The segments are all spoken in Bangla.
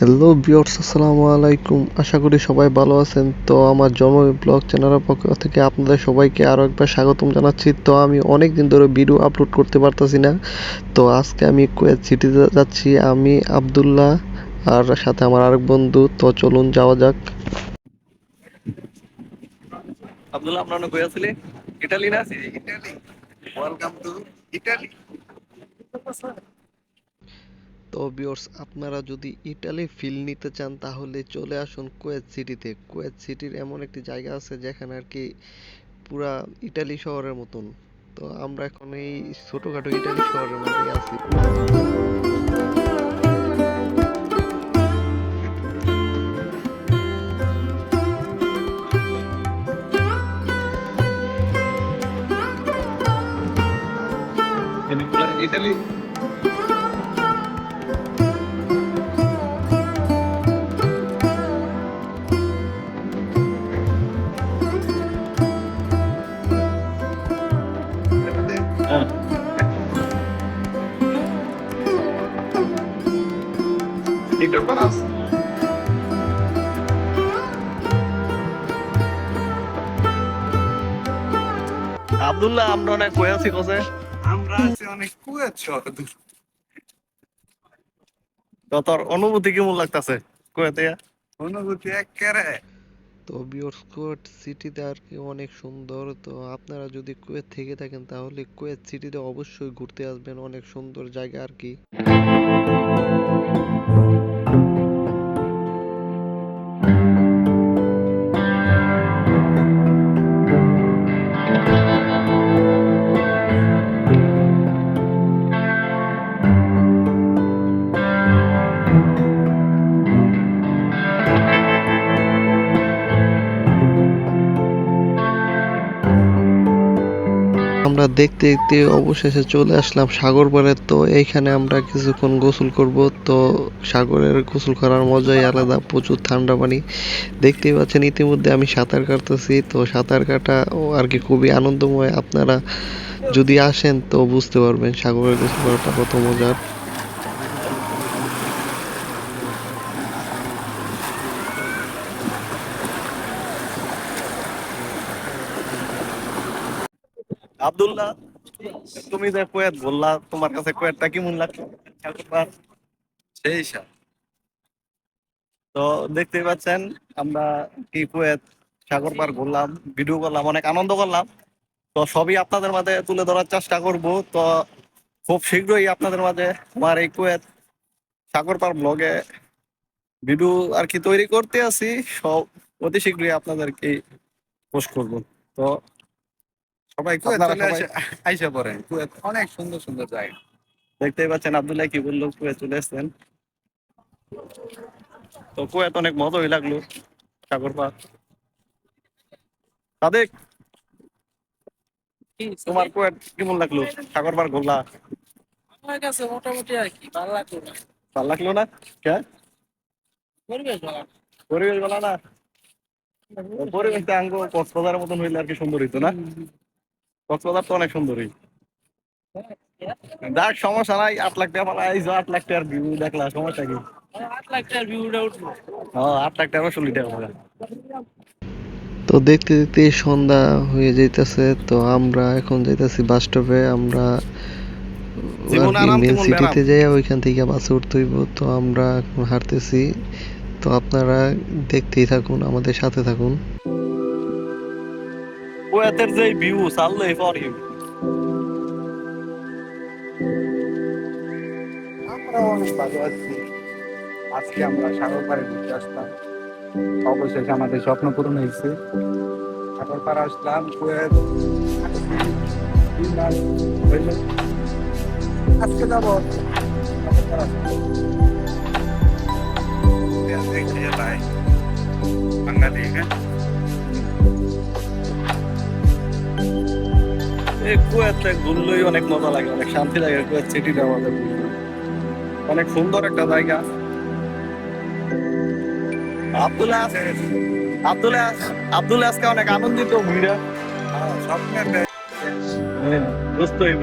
হ্যালো বিয়র্স আসসালামু আলাইকুম। আশা করি সবাই ভালো আছেন। তো আমার জন্ম ব্লগ চ্যানেলের পক্ষ থেকে আপনাদের সবাইকে আরও একবার স্বাগতম জানাচ্ছি। তো আমি অনেক দিন ধরে ভিডিও আপলোড করতে পারতাছি না। তো আজকে আমি কুয়েত সিটিতে যাচ্ছি। আমি আব্দুল্লাহ আর সাথে আমার আরেক বন্ধু। তো চলুন যাওয়া যাক। আব্দুল্লাহ আপনারা কই ইটালি না ইটালি। ওয়েলকাম টু ইটালি তো বিয়র্স আপনারা যদি ইটালি ফিল নিতে চান তাহলে চলে আসুন কুয়েত সিটিতে কুয়েত সিটির এমন একটি জায়গা আছে যেখানে আর কি পুরা ইটালি শহরের মতন। তো আমরা এখন এই ছোটখাটো ইটালি শহরের মধ্যে আছি। ইটালি টিকটক বানাস আব্দুল্লাহ আমরা অনেক কই আছি কোসে আমরা আছি অনেক দূর তো তোর অনুভূতি কেমন লাগতাছে কুয়েতে অনুভূতি একেবারে। তো বিয়র্স কুয়েত সিটিতে আর কি অনেক সুন্দর তো আপনারা যদি কুয়েত থেকে থাকেন তাহলে কুয়েত সিটিতে অবশ্যই ঘুরতে আসবেন অনেক সুন্দর জায়গা আর কি। আমরা দেখতে দেখতে অবশেষে চলে আসলাম সাগর পাড়ে তো এইখানে আমরা কিছুক্ষণ গোসল করব। তো সাগরের গোসল করার মজাই আলাদা, প্রচুর ঠান্ডা পানি। দেখতেই পাচ্ছেন, ইতিমধ্যে আমি সাঁতার কাটতেছি। তো সাঁতার কাটা আর কি খুবই আনন্দময়। আপনারা যদি আসেন তো বুঝতে পারবেন সাগরের গোসল করাটা কত মজার। আব্দুল্লাহ তুমি যে কুয়েত বললা তোমার কাছে কুয়েতটা কেমন লাগছে সেই তো দেখতেই পাচ্ছেন আমরা কি কুয়েত সাগর পার ঘুরলাম ভিডিও করলাম অনেক আনন্দ করলাম। তো সবই আপনাদের মাঝে তুলে ধরার চেষ্টা করব। তো খুব শীঘ্রই আপনাদের মাঝে আমার এই কুয়েত সাগর পার ব্লগে ভিডিও আর কি তৈরি করতে আছি সব অতি শীঘ্রই আপনাদেরকে পোস্ট করব। তো সবাই আইসা পড়ে। কুয়েত অনেক সুন্দর সুন্দর জায়গা। দেখতেই পাচ্ছেন আব্দুল্লাহ কি বলল কুয়েত চলে এসছেন তো কুয়েত অনেক মজাই লাগল সাগর পার। সাদেক তোমার কুয়েত কেমন লাগল? সাগর পার ঘুরলা আমার কাছে মোটামুটি আর কি ভালো লাগল না। ভালো লাগল না? কে? পরিবেশ ভালো। পরিবেশ ভালো না? পরিবেশটা আঙ্গ কক্সবাজারের মতন হইলে আর কি সুন্দর হইতো না? কক্সবাজার তো অনেক সুন্দরই দেখ সমস্যা নাই আট লাখ টাকা এই যে আট লাখ টাকার ভিউ দেখলা সমস্যা কি? আট লাখ টাকার ভিউটা উঠল হ্যাঁ আট লাখ টাকা চল্লিশ টাকা তো দেখতে দেখতে সন্ধ্যা হয়ে যাইতেছে তো আমরা এখন যাইতেছি বাস স্টপে আমরা মেন সিটিতে যাই ওইখান থেকে বাসে উঠতে হইব তো আমরা এখন হাঁটতেছি। তো আপনারা দেখতেই থাকুন আমাদের সাথে থাকুন। কুয়েতের যে ভিউ চাললে ফর ইউ আমরা অনেক ভালো আছি। আজকে আমরা সাগর পাড়ে ঘুরতে আসলাম। অবশেষে আমাদের স্বপ্ন পূরণ হয়েছে। সাগর পাড়ে আসলাম কুয়েত আজকে যাব। বাঙালি হ্যাঁ? এই ঘুরলেই অনেক মজা লাগে, অনেক শান্তি লাগে কুয়েত সিটিটা আমাদের। অনেক সুন্দর একটা জায়গা। আব্দুল্লাহ আব্দুল্লাহ আব্দুল্লাহ আজকে অনেক আনন্দিত ভিড়া স্বপ্নের বুঝতে হইব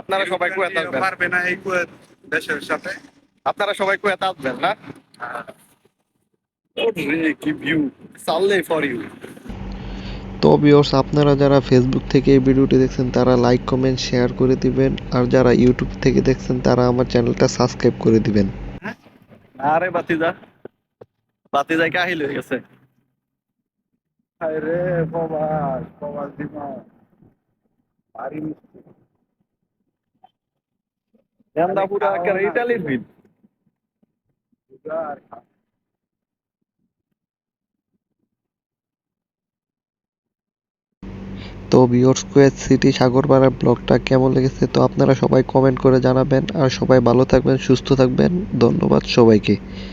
আপনারা সবাই কুয়েত আসবেন। পারবে না এই কুয়েত দেশের সাথে। আপনারা সবাই কুয়েত আসবেন না? কি ভিউ সাল্লে ফর ইউ তো ভিউয়ার্স আপনারা যারা ফেসবুক থেকে এই ভিডিওটি দেখছেন তারা লাইক কমেন্ট শেয়ার করে দিবেন। আর যারা ইউটিউব থেকে দেখছেন তারা আমার চ্যানেলটা সাবস্ক্রাইব করে দিবেন। আরে বাতিজা। বাতিজা কে আহিল হয়ে গেছে? হায় রে প্রবাস প্রবাস দিমা। ভারী মিষ্টি। এন্দা পুরা একেবারে ইটালির ভিড় তো বিওর স্কোয়ার সিটি সাগরপাড়া ব্লগটা কেমন লেগেছে তো আপনারা সবাই কমেন্ট করে জানাবেন। আর সবাই ভালো থাকবেন সুস্থ থাকবেন। ধন্যবাদ সবাইকে।